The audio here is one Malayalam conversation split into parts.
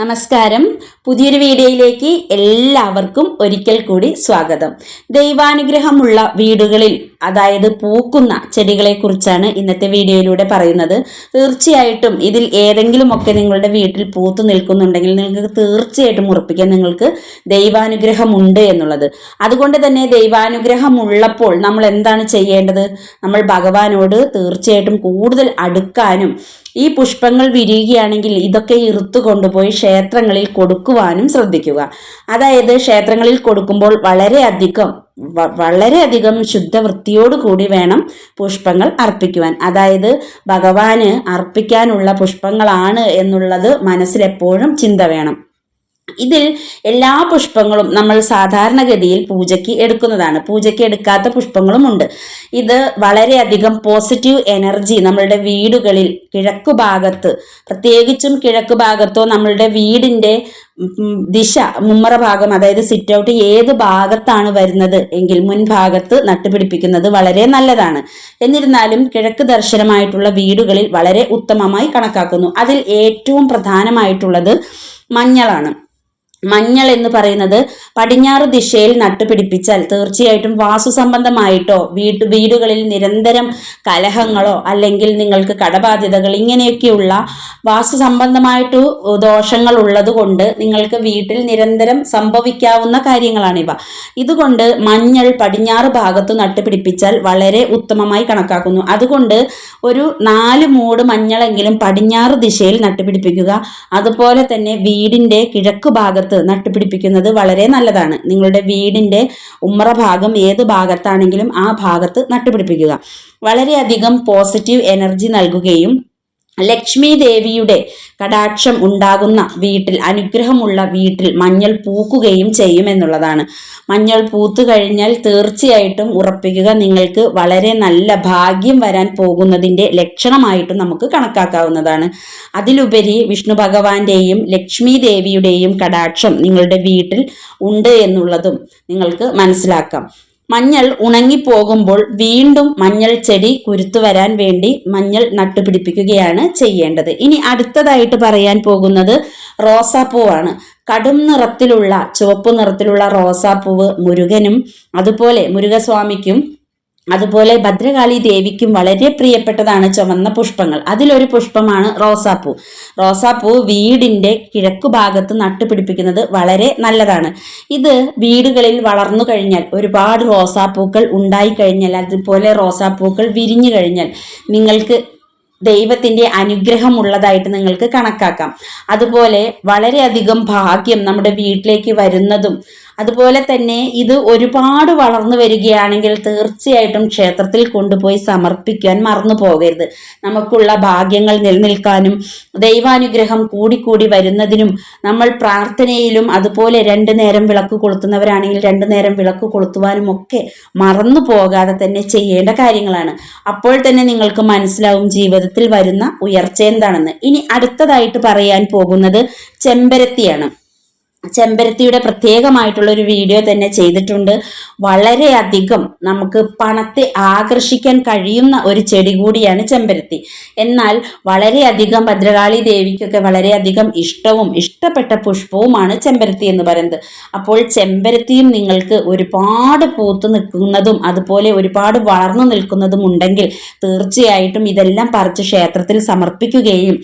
നമസ്കാരം. പുതിയൊരു വീഡിയോയിലേക്ക് എല്ലാവർക്കും ഒരിക്കൽ കൂടി സ്വാഗതം. ദൈവാനുഗ്രഹമുള്ള വീടുകളിൽ അതായത് പൂക്കുന്ന ചെടികളെ കുറിച്ചാണ് ഇന്നത്തെ വീഡിയോയിലൂടെ പറയുന്നത്. തീർച്ചയായിട്ടും ഇതിൽ ഏതെങ്കിലുമൊക്കെ നിങ്ങളുടെ വീട്ടിൽ പൂത്തു നിൽക്കുന്നുണ്ടെങ്കിൽ നിങ്ങൾക്ക് തീർച്ചയായിട്ടും ഉറപ്പിക്കാൻ നിങ്ങൾക്ക് ദൈവാനുഗ്രഹമുണ്ട് എന്നുള്ളത്. അതുകൊണ്ട് തന്നെ ദൈവാനുഗ്രഹമുള്ളപ്പോൾ നമ്മൾ എന്താണ് ചെയ്യേണ്ടത്? നമ്മൾ ഭഗവാനോട് തീർച്ചയായിട്ടും കൂടുതൽ അടുക്കാനും ഈ പുഷ്പങ്ങൾ വിരിയുകയാണെങ്കിൽ ഇതൊക്കെ ഇറുത്തു കൊണ്ടുപോയി ക്ഷേത്രങ്ങളിൽ കൊടുക്കുവാനും ശ്രദ്ധിക്കുക. അതായത് ക്ഷേത്രങ്ങളിൽ കൊടുക്കുമ്പോൾ വളരെയധികം വളരെയധികം ശുദ്ധവൃത്തിയോടുകൂടി വേണം പുഷ്പങ്ങൾ അർപ്പിക്കുവാൻ. അതായത് ഭഗവാന് അർപ്പിക്കാനുള്ള പുഷ്പങ്ങളാണ് എന്നുള്ളത് മനസ്സിലെപ്പോഴും ചിന്ത വേണം. ഇതിൽ എല്ലാ പുഷ്പങ്ങളും നമ്മൾ സാധാരണഗതിയിൽ പൂജയ്ക്ക് എടുക്കുന്നതാണ്. പൂജയ്ക്ക് എടുക്കാത്ത പുഷ്പങ്ങളും ഉണ്ട്. ഇത് വളരെയധികം പോസിറ്റീവ് എനർജി നമ്മളുടെ വീടുകളിൽ കിഴക്ക് ഭാഗത്ത് പ്രത്യേകിച്ചും കിഴക്ക് ഭാഗത്തോ നമ്മളുടെ വീടിന്റെ ദിശ മുമ്മറ ഭാഗം അതായത് സിറ്റ് ഔട്ട് ഏത് ഭാഗത്താണ് വരുന്നത് എങ്കിൽ മുൻഭാഗത്ത് നട്ടുപിടിപ്പിക്കുന്നത് വളരെ നല്ലതാണ്. എന്നിരുന്നാലും കിഴക്ക് ദർശനമായിട്ടുള്ള വീടുകളിൽ വളരെ ഉത്തമമായി കണക്കാക്കുന്നു. അതിൽ ഏറ്റവും പ്രധാനമായിട്ടുള്ളത് മഞ്ഞളാണ്. മഞ്ഞൾ എന്ന് പറയുന്നത് പടിഞ്ഞാറ് ദിശയിൽ നട്ടുപിടിപ്പിച്ചാൽ തീർച്ചയായിട്ടും വാസു സംബന്ധമായിട്ടോ വീട് വീടുകളിൽ നിരന്തരം കലഹങ്ങളോ അല്ലെങ്കിൽ നിങ്ങൾക്ക് കടബാധ്യതകൾ ഇങ്ങനെയൊക്കെയുള്ള വാസു സംബന്ധമായിട്ട് ദോഷങ്ങൾ ഉള്ളത് കൊണ്ട് നിങ്ങൾക്ക് വീട്ടിൽ നിരന്തരം സംഭവിക്കാവുന്ന കാര്യങ്ങളാണിവ. ഇതുകൊണ്ട് മഞ്ഞൾ പടിഞ്ഞാറ് ഭാഗത്ത് നട്ടുപിടിപ്പിച്ചാൽ വളരെ ഉത്തമമായി കണക്കാക്കുന്നു. അതുകൊണ്ട് ഒരു നാല് മൂട് മഞ്ഞളെങ്കിലും പടിഞ്ഞാറ് ദിശയിൽ നട്ടുപിടിപ്പിക്കുക. അതുപോലെ തന്നെ വീടിന്റെ കിഴക്ക് ഭാഗത്ത് നട്ടുപിടിപ്പിക്കുന്നത് വളരെ നല്ലതാണ്. നിങ്ങളുടെ വീടിന്റെ ഉമ്മറ ഭാഗം ഏത് ഭാഗത്താണെങ്കിലും ആ ഭാഗത്ത് നട്ടുപിടിപ്പിക്കുക. വളരെയധികം പോസിറ്റീവ് എനർജി നൽകുകയും ലക്ഷ്മി ദേവിയുടെ കടാക്ഷം ഉണ്ടാകുന്ന വീട്ടിൽ അനുഗ്രഹമുള്ള വീട്ടിൽ മഞ്ഞൾ പൂക്കുകയും ചെയ്യുമെന്നുള്ളതാണ് മഞ്ഞൾ പൂത്തു കഴിഞ്ഞാൽ തീർച്ചയായിട്ടും ഉറപ്പിക്കുക നിങ്ങൾക്ക് വളരെ നല്ല ഭാഗ്യം വരാൻ പോകുന്നതിന്റെ ലക്ഷണമായിട്ടും നമുക്ക് കണക്കാക്കാവുന്നതാണ്. അതിലുപരി വിഷ്ണു ഭഗവാന്റെയും ലക്ഷ്മി ദേവിയുടെയും കടാക്ഷം നിങ്ങളുടെ വീട്ടിൽ ഉണ്ട് എന്നുള്ളതും നിങ്ങൾക്ക് മനസ്സിലാക്കാം. മഞ്ഞൾ ഉണങ്ങിപ്പോകുമ്പോൾ വീണ്ടും മഞ്ഞൾ ചെടി കുരുത്തു വരാൻ വേണ്ടി മഞ്ഞൾ നട്ടുപിടിപ്പിക്കുകയാണ് ചെയ്യേണ്ടത്. ഇനി അടുത്തതായിട്ട് പറയാൻ പോകുന്നത് റോസാപ്പൂവാണ്. കടും നിറത്തിലുള്ള ചുവപ്പ് നിറത്തിലുള്ള റോസാപ്പൂവ് മുരുകനും അതുപോലെ മുരുകസ്വാമിക്കും അതുപോലെ ഭദ്രകാളി ദേവിക്കും വളരെ പ്രിയപ്പെട്ടതാണ് ചുവന്ന പുഷ്പങ്ങൾ. അതിലൊരു പുഷ്പമാണ് റോസാപ്പൂ. റോസാപ്പൂ വീടിന്റെ കിഴക്കു ഭാഗത്ത് നട്ടുപിടിപ്പിക്കുന്നത് വളരെ നല്ലതാണ്. ഇത് വീടുകളിൽ വളർന്നു കഴിഞ്ഞാൽ ഒരുപാട് റോസാപ്പൂക്കൾ ഉണ്ടായി കഴിഞ്ഞാൽ അതുപോലെ റോസാപ്പൂക്കൾ വിരിഞ്ഞു കഴിഞ്ഞാൽ നിങ്ങൾക്ക് ദൈവത്തിന്റെ അനുഗ്രഹമുള്ളതായിട്ട് നിങ്ങൾക്ക് കണക്കാക്കാം. അതുപോലെ വളരെയധികം ഭാഗ്യം നമ്മുടെ വീട്ടിലേക്ക് വരുന്നതും അതുപോലെ തന്നെ ഇത് ഒരുപാട് വളർന്നു വരികയാണെങ്കിൽ തീർച്ചയായിട്ടും ക്ഷേത്രത്തിൽ കൊണ്ടുപോയി സമർപ്പിക്കാൻ മറന്നു പോകരുത്. നമുക്കുള്ള ഭാഗ്യങ്ങൾ നിലനിൽക്കാനും ദൈവാനുഗ്രഹം കൂടിക്കൂടി വരുന്നതിനും നമ്മൾ പ്രാർത്ഥനയിലും അതുപോലെ രണ്ടു നേരം വിളക്ക് കൊളുത്തുന്നവരാണെങ്കിൽ രണ്ടു നേരം വിളക്ക് കൊളുത്തുവാനും ഒക്കെ മറന്നു പോകാതെ തന്നെ ചെയ്യേണ്ട കാര്യങ്ങളാണ്. അപ്പോൾ തന്നെ നിങ്ങൾക്ക് മനസ്സിലാവും ജീവിതത്തിൽ വരുന്ന ഉയർച്ച എന്താണെന്ന്. ഇനി അടുത്തതായിട്ട് പറയാൻ പോകുന്നത് ചെമ്പരത്തിയാണ്. ചെമ്പരത്തിയുടെ പ്രത്യേകമായിട്ടുള്ള ഒരു വീഡിയോ തന്നെ ചെയ്തിട്ടുണ്ട്. വളരെയധികം നമുക്ക് പണത്തെ ആകർഷിക്കാൻ കഴിയുന്ന ഒരു ചെടി കൂടിയാണ് ചെമ്പരത്തി. എന്നാൽ വളരെയധികം ഭദ്രകാളി ദേവിക്കൊക്കെ വളരെയധികം ഇഷ്ടവും ഇഷ്ടപ്പെട്ട പുഷ്പവുമാണ് ചെമ്പരത്തി എന്ന് പറയുന്നത്. അപ്പോൾ ചെമ്പരത്തിയും നിങ്ങൾക്ക് ഒരുപാട് പൂത്ത് നിൽക്കുന്നതും അതുപോലെ ഒരുപാട് വളർന്നു നിൽക്കുന്നതും ഉണ്ടെങ്കിൽ തീർച്ചയായിട്ടും ഇതെല്ലാം പറിച്ച് ക്ഷേത്രത്തിൽ സമർപ്പിക്കുകയും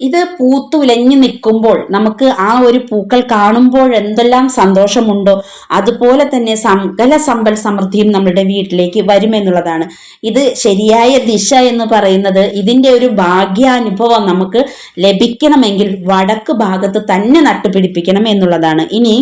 ഇത് പൂത്തുലഞ്ഞു നിൽക്കുമ്പോൾ നമുക്ക് ആ ഒരു പൂക്കൾ കാണുമ്പോൾ എന്തെല്ലാം സന്തോഷമുണ്ടോ അതുപോലെ തന്നെ സകല സമ്പൽ സമൃദ്ധിയും നമ്മുടെ വീട്ടിലേക്ക് വരുമെന്നുള്ളതാണ്. ഇത് ശരിയായ ദിശ എന്ന് പറയുന്നത് ഇതിന്റെ ഒരു ഭാഗ്യാനുഭവം നമുക്ക് ലഭിക്കണമെങ്കിൽ വടക്ക് ഭാഗത്ത് തന്നെ നട്ടുപിടിപ്പിക്കണം എന്നുള്ളതാണ്. ഇനി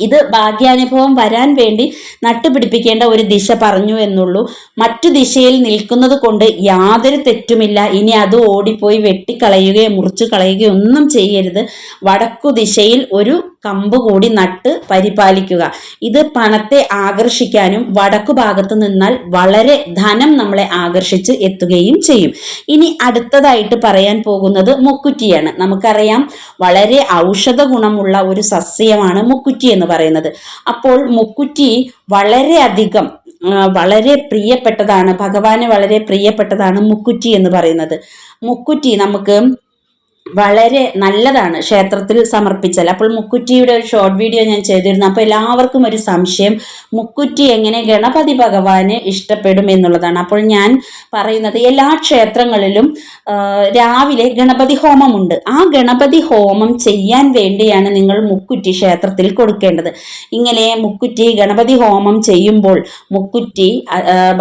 ഇത് ഭാഗ്യാനുഭവം വരാൻ വേണ്ടി നട്ടുപിടിപ്പിക്കേണ്ട ഒരു ദിശ പറഞ്ഞു എന്നുള്ളൂ. മറ്റു ദിശയിൽ നിൽക്കുന്നത് കൊണ്ട് യാതൊരു തെറ്റുമില്ല. ഇനി അത് ഓടിപ്പോയി വെട്ടിക്കളയുകയോ മുറിച്ചു കളയുകയോ ഒന്നും ചെയ്യരുത്. വടക്കു ദിശയിൽ ഒരു കമ്പ് കൂടി നട്ട് പരിപാലിക്കുക. ഇത് പണത്തെ ആകർഷിക്കാനും വടക്കു ഭാഗത്ത് നിന്നാൽ വളരെ ധനം നമ്മളെ ആകർഷിച്ച് എത്തുകയും ചെയ്യും. ഇനി അടുത്തതായിട്ട് പറയാൻ പോകുന്നത് മുക്കുറ്റിയാണ്. നമുക്കറിയാം വളരെ ഔഷധ ഗുണമുള്ള ഒരു സസ്യമാണ് മുക്കുറ്റി എന്ന് പറയുന്നത്. അപ്പോൾ മുക്കുറ്റി വളരെയധികം വളരെ പ്രിയപ്പെട്ടതാണ് ഭഗവാന് വളരെ പ്രിയപ്പെട്ടതാണ് മുക്കുറ്റി എന്ന് പറയുന്നത്. മുക്കുറ്റി നമുക്ക് വളരെ നല്ലതാണ് ക്ഷേത്രത്തിൽ സമർപ്പിച്ചാൽ. അപ്പോൾ മുക്കുറ്റിയുടെ ഒരു ഷോർട്ട് വീഡിയോ ഞാൻ ചെയ്തിരുന്നു. അപ്പോൾ എല്ലാവർക്കും ഒരു സംശയം. മുക്കുറ്റി എങ്ങനെ ഗണപതി ഭഗവാന് ഇഷ്ടപ്പെടും എന്നുള്ളതാണ്. അപ്പോൾ ഞാൻ പറയുന്നത് എല്ലാ ക്ഷേത്രങ്ങളിലും രാവിലെ ഗണപതി ഹോമമുണ്ട്. ആ ഗണപതി ഹോമം ചെയ്യാൻ വേണ്ടിയാണ് നിങ്ങൾ മുക്കുറ്റി ക്ഷേത്രത്തിൽ കൊടുക്കേണ്ടത്. ഇങ്ങനെ മുക്കുറ്റി ഗണപതി ഹോമം ചെയ്യുമ്പോൾ മുക്കുറ്റി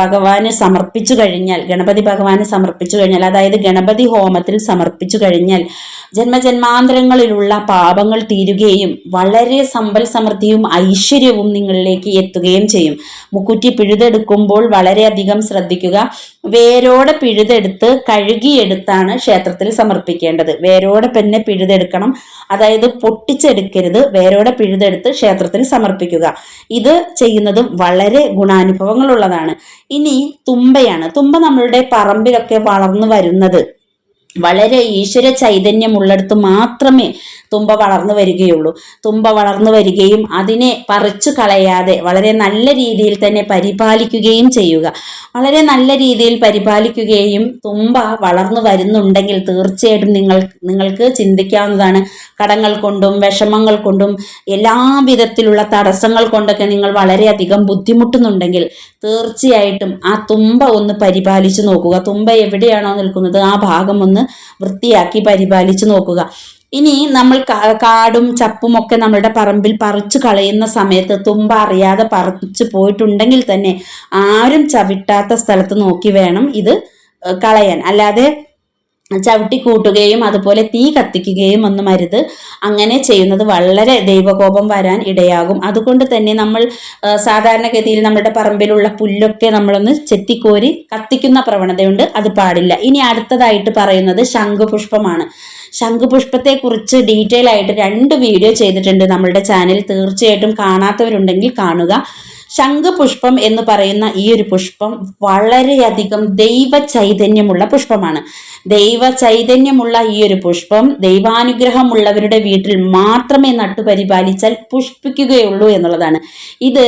ഭഗവാന് സമർപ്പിച്ചു കഴിഞ്ഞാൽ ഗണപതി ഭഗവാന് സമർപ്പിച്ചു കഴിഞ്ഞാൽ അതായത് ഗണപതി ഹോമത്തിൽ സമർപ്പിച്ചു കഴിഞ്ഞാൽ ജന്മജന്മാന്തരങ്ങളിലുള്ള പാപങ്ങൾ തീരുകയും വളരെ സമ്പൽ സമൃദ്ധിയും ഐശ്വര്യവും നിങ്ങളിലേക്ക് എത്തുകയും ചെയ്യും. മുക്കുറ്റി പിഴുതെടുക്കുമ്പോൾ വളരെയധികം ശ്രദ്ധിക്കുക. വേരോടെ പിഴുതെടുത്ത് കഴുകിയെടുത്താണ് ക്ഷേത്രത്തിൽ സമർപ്പിക്കേണ്ടത്. വേരോടെ പിന്നെ പിഴുതെടുക്കണം. അതായത് പൊട്ടിച്ചെടുക്കരുത്. വേരോടെ പിഴുതെടുത്ത് ക്ഷേത്രത്തിൽ സമർപ്പിക്കുക. ഇത് ചെയ്യുന്നതും വളരെ ഗുണാനുഭവങ്ങളുള്ളതാണ്. ഇനി തുമ്പയാണ്. തുമ്പ നമ്മളുടെ പറമ്പിലൊക്കെ വളർന്നു വരുന്നത്. വളരെ ഈശ്വര ചൈതന്യമുള്ളിടത്ത് മാത്രമേ തുമ്പ വളർന്നു വരികയുള്ളൂ. തുമ്പ വളർന്നു വരികയും അതിനെ പറിച്ചു കളയാതെ വളരെ നല്ല രീതിയിൽ തന്നെ പരിപാലിക്കുകയും ചെയ്യുക. വളരെ നല്ല രീതിയിൽ പരിപാലിക്കുകയും തുമ്പ വളർന്നു വരുന്നുണ്ടെങ്കിൽ തീർച്ചയായിട്ടും നിങ്ങൾ നിങ്ങൾക്ക് ചിന്തിക്കാവുന്നതാണ്. കടങ്ങൾ കൊണ്ടും വിഷമങ്ങൾ കൊണ്ടും എല്ലാവിധത്തിലുള്ള തടസ്സങ്ങൾ കൊണ്ടൊക്കെ നിങ്ങൾ വളരെയധികം ബുദ്ധിമുട്ടുന്നുണ്ടെങ്കിൽ തീർച്ചയായിട്ടും ആ തുമ്പ ഒന്ന് പരിപാലിച്ചു നോക്കുക. തുമ്പ എവിടെയാണോ നിൽക്കുന്നത് ആ ഭാഗം ഒന്ന് വൃത്തിയാക്കി പരിപാലിച്ചു നോക്കുക. ഇനി നമ്മൾ കാടും ചപ്പും ഒക്കെ നമ്മളുടെ പറമ്പിൽ പറിച്ചു കളയുന്ന സമയത്ത് തുമ്പ അറിയാതെ പറിച്ചു പോയിട്ടുണ്ടെങ്കിൽ തന്നെ ആരും ചവിട്ടാത്ത സ്ഥലത്ത് നോക്കി വേണം ഇത് കളയാൻ. അല്ലാതെ ചവിട്ടി കൂട്ടുകയും അതുപോലെ തീ കത്തിക്കുകയും ഒന്നും അരുത്. അങ്ങനെ ചെയ്യുന്നത് വളരെ ദൈവകോപം വരാൻ ഇടയാകും. അതുകൊണ്ട് തന്നെ നമ്മൾ സാധാരണഗതിയിൽ നമ്മുടെ പറമ്പിലുള്ള പുല്ലൊക്കെ നമ്മളൊന്ന് ചെത്തിക്കോരി കത്തിക്കുന്ന പ്രവണതയുണ്ട്. അത് പാടില്ല. ഇനി അടുത്തതായിട്ട് പറയുന്നത് ശംഖുപുഷ്പമാണ്. ശംഖുപുഷ്പത്തെക്കുറിച്ച് ഡീറ്റെയിൽ ആയിട്ട് രണ്ട് വീഡിയോ ചെയ്തിട്ടുണ്ട് നമ്മളുടെ ചാനൽ തീർച്ചയായിട്ടും കാണാത്തവരുണ്ടെങ്കിൽ കാണുക. ശംഖുപുഷ്പം എന്ന് പറയുന്ന ഈ ഒരു പുഷ്പം വളരെയധികം ദൈവ ചൈതന്യമുള്ള പുഷ്പമാണ്. ദൈവ ചൈതന്യമുള്ള ഈ ഒരു പുഷ്പം ദൈവാനുഗ്രഹമുള്ളവരുടെ വീട്ടിൽ മാത്രമേ നട്ടുപരിപാലിച്ചാൽ പുഷ്പിക്കുകയുള്ളൂ എന്നുള്ളതാണ്. ഇത്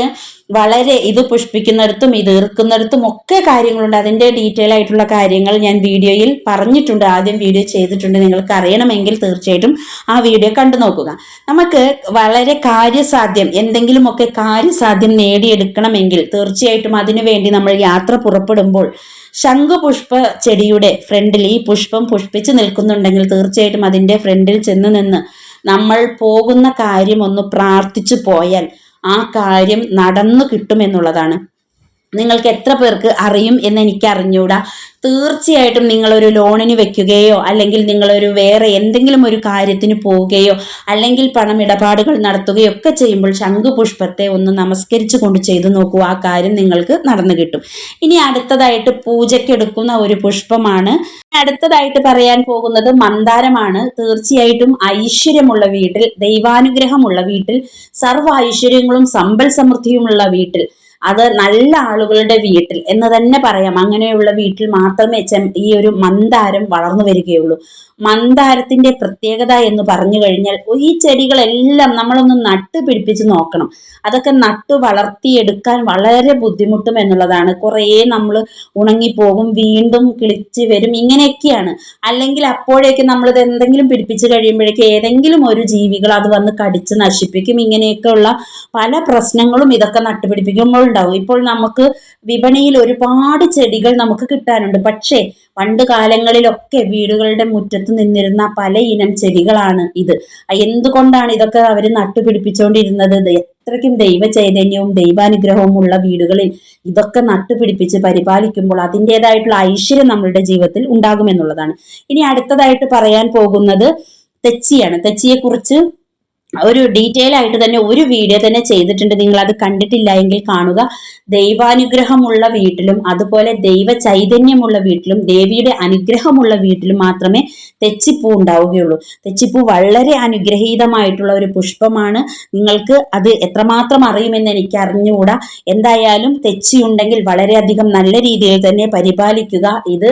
വളരെ ഇത് പുഷ്പിക്കുന്നിടത്തും ഇത് ഈർക്കുന്നിടത്തും ഒക്കെ കാര്യങ്ങളുണ്ട്. അതിന്റെ ഡീറ്റെയിൽ ആയിട്ടുള്ള കാര്യങ്ങൾ ഞാൻ വീഡിയോയിൽ പറഞ്ഞിട്ടുണ്ട്. ആദ്യം വീഡിയോ ചെയ്തിട്ടുണ്ട്. നിങ്ങൾക്ക് അറിയണമെങ്കിൽ തീർച്ചയായിട്ടും ആ വീഡിയോ കണ്ടു നോക്കുക. നമുക്ക് വളരെ കാര്യസാധ്യം എന്തെങ്കിലുമൊക്കെ കാര്യസാധ്യം നേടിയെടുക്കണമെങ്കിൽ തീർച്ചയായിട്ടും അതിനുവേണ്ടി നമ്മൾ യാത്ര പുറപ്പെടുമ്പോൾ ശംഖുപുഷ്പ ചെടിയുടെ ഫ്രണ്ടിൽ ഈ പുഷ്പം പുഷ്പിച്ച് നിൽക്കുന്നുണ്ടെങ്കിൽ തീർച്ചയായിട്ടും അതിന്റെ ഫ്രണ്ടിൽ ചെന്ന് നിന്ന് നമ്മൾ പോകുന്ന കാര്യം ഒന്ന് പ്രാർത്ഥിച്ചു പോയാൽ ആ കാര്യം നടന്നു കിട്ടുമെന്നുള്ളതാണ്. നിങ്ങൾക്ക് എത്ര പേർക്ക് അറിയും എന്ന് എനിക്ക് അറിഞ്ഞുകൂടാ തീർച്ചയായിട്ടും നിങ്ങളൊരു ലോണിന് വെക്കുകയോ അല്ലെങ്കിൽ നിങ്ങളൊരു വേറെ എന്തെങ്കിലും ഒരു കാര്യത്തിന് പോവുകയോ അല്ലെങ്കിൽ പണം ഇടപാടുകൾ നടത്തുകയോ ഒക്കെ ചെയ്യുമ്പോൾ ശംഖുപുഷ്പത്തെ ഒന്ന് നമസ്കരിച്ചു കൊണ്ട് ചെയ്തു നോക്കൂ. ആ കാര്യം നിങ്ങൾക്ക് നടന്നു കിട്ടും. ഇനി അടുത്തതായിട്ട് പൂജയ്ക്കെടുക്കുന്ന ഒരു പുഷ്പമാണ്. അടുത്തതായിട്ട് പറയാൻ പോകുന്നത് മന്ദാരമാണ്. തീർച്ചയായിട്ടും ഐശ്വര്യമുള്ള വീട്ടിൽ ദൈവാനുഗ്രഹമുള്ള വീട്ടിൽ സർവ ഐശ്വര്യങ്ങളും സമ്പൽ സമൃദ്ധിയുമുള്ള വീട്ടിൽ അത് നല്ല ആളുകളുടെ വീട്ടിൽ എന്ന് തന്നെ പറയാം. അങ്ങനെയുള്ള വീട്ടിൽ മാത്രമേ ഈ ഒരു മന്ദാരം വളർന്നു വരികയുള്ളൂ. മന്ദാരത്തിന്റെ പ്രത്യേകത എന്ന് പറഞ്ഞു കഴിഞ്ഞാൽ ഈ ചെടികളെല്ലാം നമ്മളൊന്ന് നട്ട് പിടിപ്പിച്ച് നോക്കണം. അതൊക്കെ നട്ട് വളർത്തിയെടുക്കാൻ വളരെ ബുദ്ധിമുട്ടും എന്നുള്ളതാണ്. കുറേ നമ്മൾ ഉണങ്ങിപ്പോകും വീണ്ടും കിളിച്ച് വരും ഇങ്ങനെയൊക്കെയാണ്. അല്ലെങ്കിൽ അപ്പോഴേക്ക് നമ്മളിത് എന്തെങ്കിലും പിടിപ്പിച്ച് കഴിയുമ്പോഴേക്ക് ഏതെങ്കിലും ഒരു ജീവികൾ അത് വന്ന് കടിച്ച് നശിപ്പിക്കും. ഇങ്ങനെയൊക്കെയുള്ള പല പ്രശ്നങ്ങളും ഇതൊക്കെ നട്ടുപിടിപ്പിക്കുമ്പോൾ ഉണ്ടാവും. ഇപ്പോൾ നമുക്ക് വിപണിയിൽ ഒരുപാട് ചെടികൾ നമുക്ക് കിട്ടാനുണ്ട്. പക്ഷേ പണ്ട് കാലങ്ങളിലൊക്കെ വീടുകളുടെ മുറ്റത്ത് നിന്നിരുന്ന പല ഇനം ചെടികളാണ് ഇത്. എന്തുകൊണ്ടാണ് ഇതൊക്കെ അവർ നട്ടുപിടിപ്പിച്ചുകൊണ്ടിരുന്നത് അത്രയ്ക്കും ദൈവ ചൈതന്യവും ദൈവാനുഗ്രഹവും ഉള്ള വീടുകളിൽ ഇതൊക്കെ നട്ടുപിടിപ്പിച്ച് പരിപാലിക്കുമ്പോൾ അതിന്റെതായിട്ടുള്ള ഐശ്വര്യം നമ്മളുടെ ജീവിതത്തിൽ ഉണ്ടാകുമെന്നുള്ളതാണ്. ഇനി അടുത്തതായിട്ട് പറയാൻ പോകുന്നത് തെച്ചിയാണ്. തെച്ചിയെക്കുറിച്ച് ഒരു ഡീറ്റെയിൽ ആയിട്ട് തന്നെ ഒരു വീഡിയോ തന്നെ ചെയ്തിട്ടുണ്ട്. നിങ്ങൾ അത് കണ്ടിട്ടില്ല എങ്കിൽ കാണുക. ദൈവാനുഗ്രഹമുള്ള വീട്ടിലും അതുപോലെ ദൈവ ചൈതന്യമുള്ള വീട്ടിലും ദേവിയുടെ അനുഗ്രഹമുള്ള വീട്ടിലും മാത്രമേ തെച്ചിപ്പൂ ഉണ്ടാവുകയുള്ളൂ. തെച്ചിപ്പൂ വളരെ അനുഗ്രഹീതമായിട്ടുള്ള ഒരു പുഷ്പമാണ്. നിങ്ങൾക്ക് അത് എത്രമാത്രം അറിയുമെന്ന് എനിക്ക് അറിഞ്ഞുകൂടാ. എന്തായാലും തെച്ചി ഉണ്ടെങ്കിൽ വളരെയധികം നല്ല രീതിയിൽ തന്നെ പരിപാലിക്കുക. ഇത്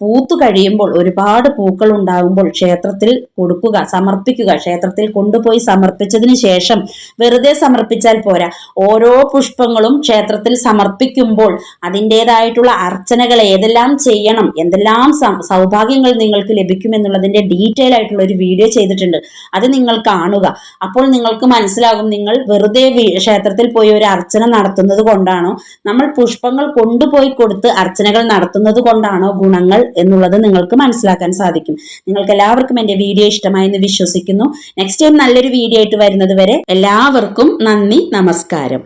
പൂത്തു കഴിയുമ്പോൾ ഒരുപാട് പൂക്കൾ ഉണ്ടാകുമ്പോൾ ക്ഷേത്രത്തിൽ കൊടുക്കുക സമർപ്പിക്കുക. ക്ഷേത്രത്തിൽ കൊണ്ടുപോയി സമർപ്പിച്ചതിന് ശേഷം വെറുതെ സമർപ്പിച്ചാൽ പോരാ. ഓരോ പുഷ്പങ്ങളും ക്ഷേത്രത്തിൽ സമർപ്പിക്കുമ്പോൾ അതിന്റെതായിട്ടുള്ള അർച്ചനകൾ ഏതെല്ലാം ചെയ്യണം എന്തെല്ലാം സൗഭാഗ്യങ്ങൾ നിങ്ങൾക്ക് ലഭിക്കുമെന്നുള്ളതിന്റെ ഡീറ്റെയിൽ ആയിട്ടുള്ള ഒരു വീഡിയോ ചെയ്തിട്ടുണ്ട്. അത് നിങ്ങൾ കാണുക. അപ്പോൾ നിങ്ങൾക്ക് മനസ്സിലാകും നിങ്ങൾ വെറുതെ ക്ഷേത്രത്തിൽ പോയി ഒരു അർച്ചന നടത്തുന്നത് കൊണ്ടാണോ നമ്മൾ പുഷ്പങ്ങൾ കൊണ്ടുപോയി കൊടുത്ത് അർച്ചനകൾ നടത്തുന്നത് കൊണ്ടാണോ ഗുണങ്ങൾ എന്നുള്ളത് നിങ്ങൾക്ക് മനസ്സിലാക്കാൻ സാധിക്കും. നിങ്ങൾക്ക് എല്ലാവർക്കും എന്റെ വീഡിയോ ഇഷ്ടമായെന്ന് വിശ്വസിക്കുന്നു. നെക്സ്റ്റ് ടൈം നല്ലൊരു വീഡിയോ ആയിട്ട് വരുന്നത് വരെ എല്ലാവർക്കും നന്ദി നമസ്കാരം.